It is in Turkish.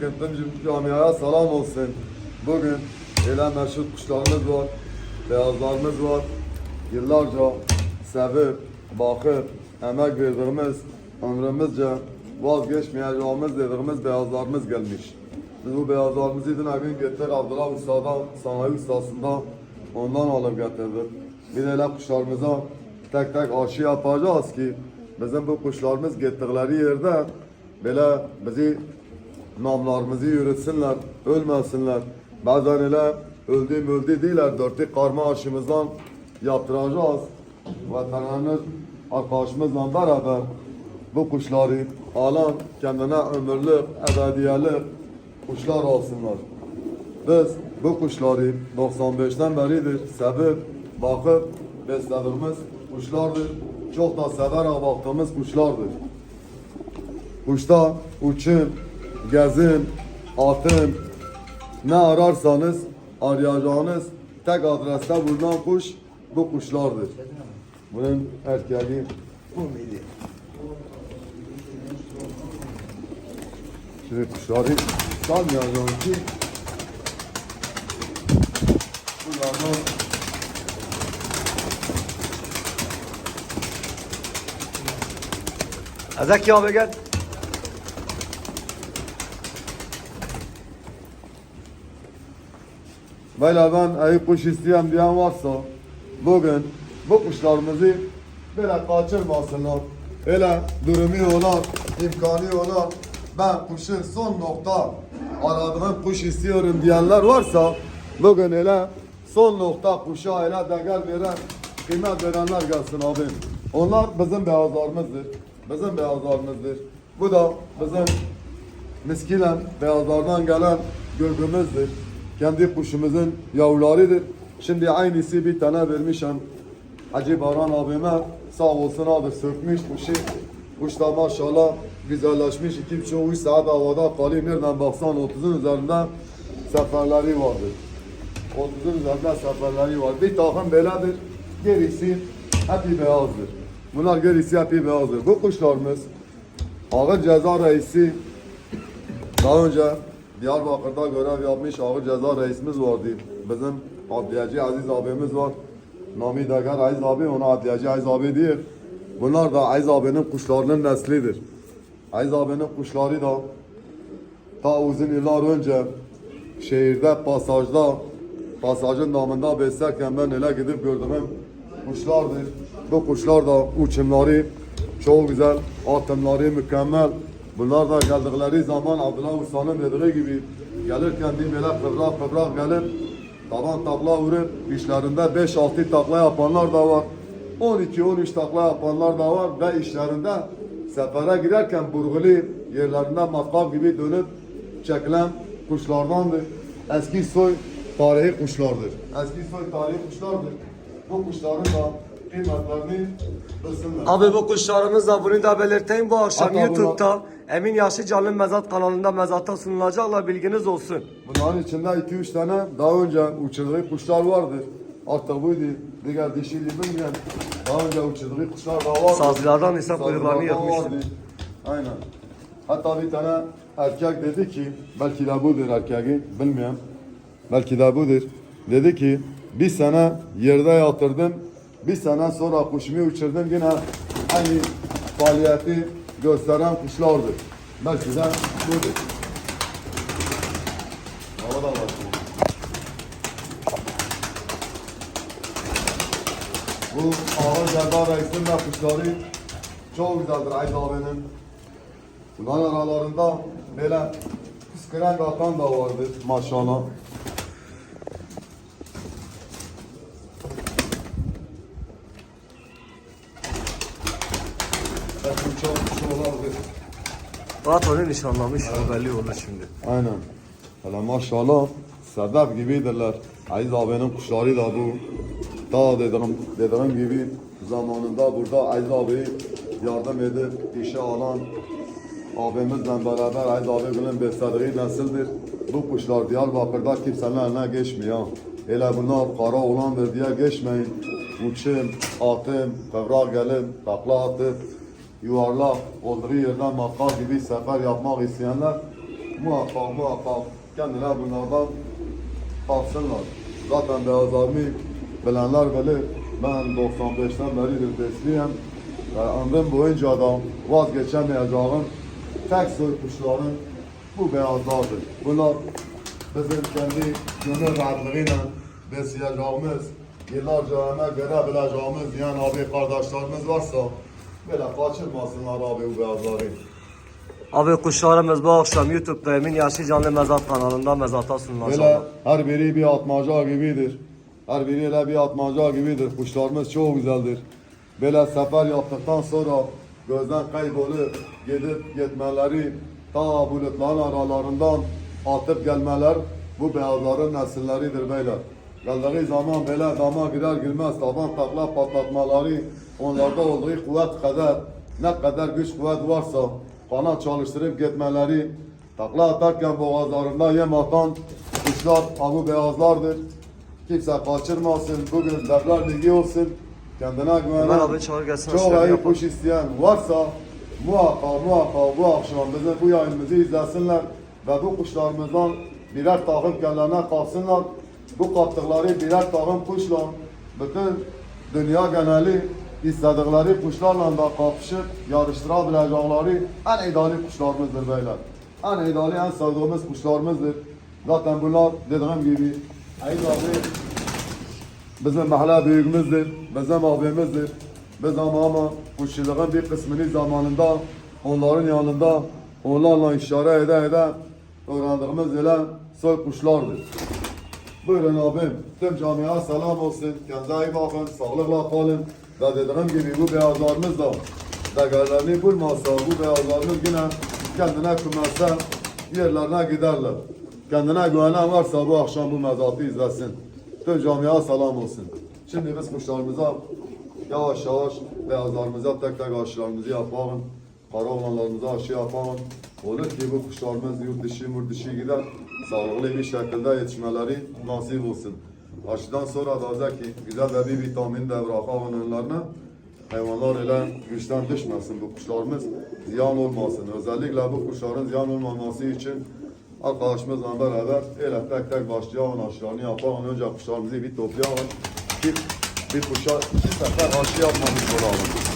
Tüm camiaya selam olsun. Bugün ele meşhur kuşlarımız var, beyazlarımız var. Yıllarca sevip, bakıp, emek verdiğimiz, ömrümüzce vazgeçmeyeceğimiz dediğimiz beyazlarımız gelmiş. Biz bu beyazlarımızı dün gün getir Abdullah Usta'dan, sanayi ustasından ondan alıp getirdik. Bir de kuşlarımıza tek tek aşı yapacağız ki bizim bu kuşlarımız gittikleri yerde böyle bizi namlarımızı yürütsünler, ölmesinler. Bazen öyle öldüğüm öldü değiller, dörtlük karma aşımızdan yaptıracağız. Veteriner arkadaşımızla beraber bu kuşları alan kendine ömürlük, ebediyelik kuşlar alsınlar. Biz bu kuşları 95'ten beridir sevip, bakıp beslediğimiz kuşlardır. Çok da severek baktığımız kuşlardır. Kuşta uçun, gezin, atın, ne ararsanız arayacağınız tek adreste bulunan kuş bu kuşlardır. Bunun erkeği bu muydu? Şimdi kuşları salmayacağım ki bunlardan Zeki abi gel. Böyle ben ayı kuş isteyen diyen varsa bugün bu kuşlarımızı böyle kaçırmasınlar. Öyle durumu olan, imkanı olan ben kuşun son nokta aradığım kuş istiyorum diyenler varsa bugün öyle son nokta kuşa öyle değer veren, kıymet verenler gelsin abi. Onlar bizim beyazlarımızdır. Bizim beyazlarımızdır. Bu da bizim miskilen beyazlardan gelen gölgümüzdür. Kendi kuşumuzun yavrularıdır. Şimdi aynısı bir tane vermişim. Hacı Baran abime sağ olsun abi sökmüş kuşu. Kuş da maşallah güzelleşmiş. İki üç saat havada kalıyor. Nereden baksan 30'un üzerinde seferleri vardır. 30'un üzerinde seferleri var. Bir takım beladır. Gerisi hepi beyazdır. Bunlar gerisi hepi beyazdır. Bu kuşlarımız Ağır Ceza Reisi daha önce Diyarbakır'da görev yapmış ağır ceza reisimiz vardı. Bizim adliyeci Aziz abimiz var. Nami Degar Aziz abi, ona adliyeci Aziz abi diyor. Bunlar da Aziz abinin kuşlarının neslidir. Aziz abinin kuşları da ta uzun yıllar önce şehirde pasajda pasajın damında beslerken ben öyle gidip gördüğüm kuşlardır. Bu kuşlar da uçumları çok güzel, atımları mükemmel. Bunlar da geldikleri zaman Abdullah Usta'nın dediği gibi gelirken bir böyle kıvrak kıvrak gelip taban takla vurup işlerinde 5-6 takla yapanlar da var. 12-13 takla yapanlar da var ve işlerinde sefere girerken burgulu yerlerinde matkap gibi dönüp çekilen kuşlardandır. Eski soy tarihi kuşlardır. Eski soy tarihi kuşlardır. Bu kuşların da kıymetlerini bilsinler. Abi bu kuşlarımız da bunu da belirteyim bu akşam Hatta YouTube'da Emin Yaşlıcan'ın Mezat kanalında mezatta sunulacaklar bilginiz olsun. Bunların içinde 2-3 tane daha önce uçurduğu kuşlar vardır. Artık buydu. Diğer dişiydi bilmeyen. Daha önce uçurduğu kuşlar da vardı. Sazlardan ise kuyruklarını vardı. Aynen. Hatta bir tane erkek dedi ki, belki de budur erkeği, bilmiyorum. Belki de budur. Dedi ki, bir sene yerde yatırdım, bir sene sonra kuşumu uçurdum yine aynı faaliyeti gösteren kuşlardır. Belki de budur. Hava da var. Bu ağır ceza reisin de kuşları çok güzeldir Aydın abinin. Bunların aralarında böyle kıskıran atan da vardır maşallah. Bakın çok olabilir. Rahat onu nişanlamış o belli olur şimdi. Aynen. Hele maşallah sedef gibidirler. Aziz abinin kuşları da bu. Daha dediğim, dediğim gibi zamanında burada Aziz abi yardım edip işe alan abimizle beraber Aziz abinin beslediği nesildir. Bu kuşlar Diyarbakır'da kimsenin eline geçmiyor. Hele bunlar kara olandır diye geçmeyin. Uçun, atın, kıvrak gelin, takla atıp yuvarlak olduğu yerden makal gibi sefer yapmak isteyenler muhakkak muhakkak kendine bunlardan baksınlar. Zaten beyaz army bilenler bilir. Ben 95'ten beridir besliyim. Ve ömrüm boyunca da vazgeçemeyeceğim tek soy kuşların bu beyazlardır. Bunlar bizim kendi gönül rahatlığıyla besleyeceğimiz, yıllarca emek verebileceğimiz yani abi kardeşlerimiz varsa böyle kaçırmasınlar abi bu beyazları. Abi kuşlarımız bu akşam YouTube'da Emin Yaşı Canlı Mezat kanalında mezata Böyle sunulacak. her biri bir atmaca gibidir. Her biriyle bir atmaca gibidir. Kuşlarımız çok güzeldir. Böyle sefer yaptıktan sonra gözden kaybolup gidip gitmeleri ta bulutların aralarından atıp gelmeler bu beyazların nesilleridir böyle. Geldiği zaman böyle dama girer girmez taban takla patlatmaları onlarda olduğu kuvvet kadar ne kadar güç kuvvet varsa kanat çalıştırıp gitmeleri takla atarken boğazlarında yem atan kuşlar abu beyazlardır. Kimse kaçırmasın. Bugün Devler Ligi olsun. Kendine güvenen, çok iyi kuş isteyen varsa muhakkak muhakkak bu akşam bizim bu yayınımızı izlesinler ve bu kuşlarımızdan birer takım kendilerine kalsınlar. Bu kattıkları birer takım kuşla bütün dünya geneli istedikleri kuşlarla da kapışıp yarıştırabilecekleri en ideali kuşlarımızdır beyler. En ideali en sevdiğimiz kuşlarımızdır. Zaten bunlar dediğim gibi Ayıp abi Bizim mahalle büyüğümüzdür, bizim abimizdir. Biz ama ama kuşçuluğun bir kısmını zamanında onların yanında onlarla işare ede ede öğrendiğimiz ile soy kuşlardır. Buyurun abim, tüm camiye selam olsun, kendinize iyi bakın, sağlıkla kalın. Ve dediğim gibi bu beyazlarımız da değerlerini bulmazsa bu beyazlarımız yine kendine kümelse yerlerine giderler. Kendine güvenen varsa bu akşam bu mezatı izlesin. Tüm camiye selam olsun. Şimdi biz kuşlarımıza yavaş yavaş beyazlarımıza tek tek aşılarımızı yapalım. Kara olanlarımıza aşı yapalım. Olur ki bu kuşlarımız yurt dışı yurt dışı gider. Sağlıklı bir şekilde yetişmeleri nasip olsun. Aşıdan sonra da zeki güzel de bir vitamin de bırakalım önlerine. Hayvanlar ile güçten düşmesin bu kuşlarımız ziyan olmasın. Özellikle bu kuşların ziyan olmaması için arkadaşımızla beraber ele tek tek başlayalım aşılarını yapalım. Önce kuşlarımızı bir toplayalım. Bir, bir kuşa iki sefer aşı yapmamış olalım.